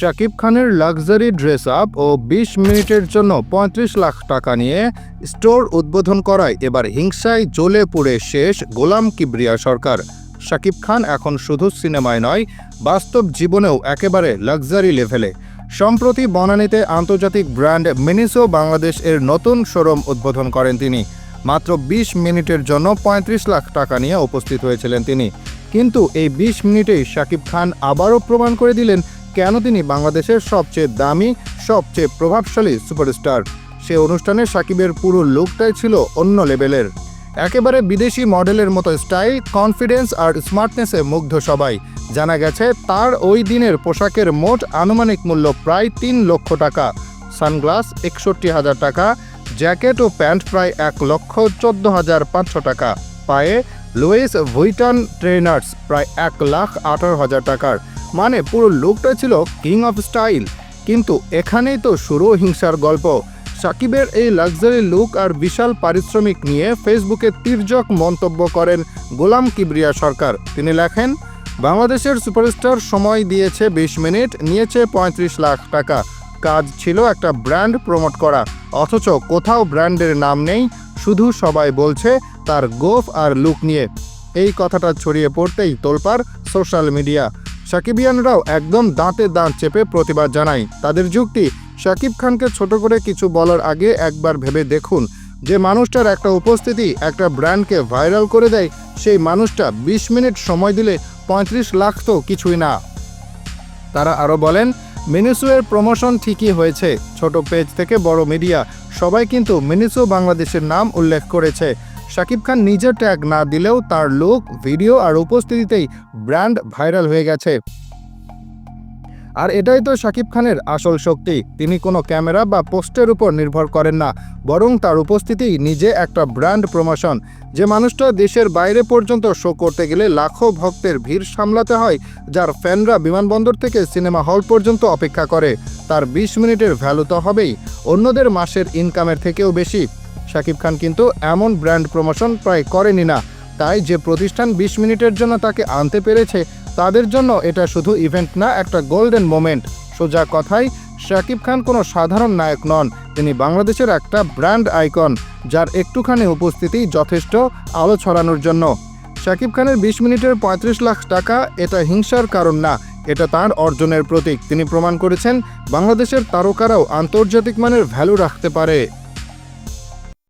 শাকিব খানের luxury dress up ও বিশ মিনিটের জন্য পঁয়ত্রিশ লাখ টাকা নিয়ে স্টোর উদ্বোধন করায় এবার হিংসায় জ্বলে পুড়ে শেষ গোলাম কিবরিয়া সরকার। শাকিব খান এখন শুধু সিনেমায় নয়, বাস্তব জীবনেও একেবারে লাক্সারি লেভেলে। সম্প্রতি বনানীতে আন্তর্জাতিক ব্র্যান্ড মিনিসো বাংলাদেশ এর নতুন শোরুম উদ্বোধন করেন তিনি। মাত্র ২০ মিনিটের জন্য ৩৫ লাখ টাকা নিয়ে উপস্থিত হয়েছিলেন তিনি। কিন্তু এই ২০ মিনিটেই শাকিব খান আবারও প্রমাণ করে দিলেন কেন তিনি বাংলাদেশের সবচেয়ে দামি, সবচেয়ে প্রভাবশালী সুপারস্টার? সে অনুষ্ঠানে সাকিবের পুরো লুকটাই ছিল অন্য লেভেলের। একেবারে বিদেশি মডেলের মতো স্টাইল, কনফিডেন্স আর স্মার্টনেসে মুগ্ধ সবাই। জানা গেছে, তার ওই দিনের পোশাকের মোট আনুমানিক মূল্য প্রায় তিন লক্ষ টাকা। সানগ্লাস একষট্টি হাজার টাকা, জ্যাকেট ও প্যান্ট প্রায় এক লক্ষ চোদ্দ হাজার পাঁচশো টাকা। পায়ে লুইস ভুইটন ট্রেনার্স প্রায় এক লাখ আঠারো হাজার টাকার। মানে পুরো লুকটা ছিল কিং অফ স্টাইল কিন্তু এখানেই তো শুরু হিংসার গল্প। সাকিবের এই লাক্সারি লুক আর বিশাল পারিশ্রমিক নিয়ে ফেসবুকে তির্যক মন্তব্য করেন গোলাম কিবরিয়া সরকার। তিনি লেখেন, বাংলাদেশের সুপারস্টার সময় দিয়েছে বিশ মিনিট, নিয়েছে পঁয়ত্রিশ লাখ টাকা। কাজ ছিল একটা ব্র্যান্ড প্রমোট করা। অথচ কোথাও ব্র্যান্ডের নাম নেই, শুধু সবাই বলছে তার গোফ আর লুক নিয়ে। এই কথাটা ছড়িয়ে পড়তেই তোলপার সোশ্যাল মিডিয়া সাকিবিয়ানরাও একদম দাঁতে দাঁত চেপে প্রতিবাদ জানায়। তাদের যুক্তি শাকিব খানকে ছোট করে কিছু বলার আগে একবার ভেবে দেখুন। যে মানুষটার একটা উপস্থিতি, একটা ব্র্যান্ডকে ভাইরাল করে দেয়, সেই মানুষটা ২০ মিনিট সময় দিলে পঁয়ত্রিশ লাখ তো কিছুই না। তারা আরও বলেন, মিনিসুয়ের প্রমোশন ঠিকই হয়েছে। ছোট পেজ থেকে বড় মিডিয়া, সবাই কিন্তু মিনিসু বাংলাদেশের নাম উল্লেখ করেছে। শাকিব খান নিজের ট্যাগ না দিলেও তার লুক ভিডিও আর উপস্থিতিতেই ব্র্যান্ড ভাইরাল হয়ে গেছে। আর এটাই তো শাকিব খানের আসল শক্তি। তিনি কোনো ক্যামেরা বা পোস্টের উপর নির্ভর করেন না, বরং তার উপস্থিতি নিজে একটা ব্র্যান্ড প্রমোশন যে মানুষটা দেশের বাইরে পর্যন্ত শো করতে গেলে লাখো ভক্তের ভিড় সামলাতে হয়, যার ফ্যানরা বিমানবন্দর থেকে সিনেমা হল পর্যন্ত অপেক্ষা করে। তার ২০ মিনিটের ভ্যালু তো হবেই, অন্যদের মাসের ইনকামের থেকেও বেশি। শাকিব খান কিন্তু এমন ব্র্যান্ড প্রমোশন প্রায় করেনি না। তাই যে প্রতিষ্ঠান ২০ মিনিটের জন্য তাকে আনতে পেরেছে, তাদের জন্য এটা শুধু ইভেন্ট না, একটা গোল্ডেন মোমেন্ট। সোজা কথায়, শাকিব খান কোনো সাধারণ নায়ক নন, তিনি বাংলাদেশের একটা ব্র্যান্ড আইকন, যার একটুখানি উপস্থিতি যথেষ্ট আলো ছড়ানোর জন্য। শাকিব খানের বিশ মিনিটের পঁয়ত্রিশ লাখ টাকা এটা হিংসার কারণ না, এটা তার অর্জনের প্রতীক। তিনি প্রমাণ করেছেন, বাংলাদেশের তারকারাও আন্তর্জাতিক মানের ভ্যালু রাখতে পারে।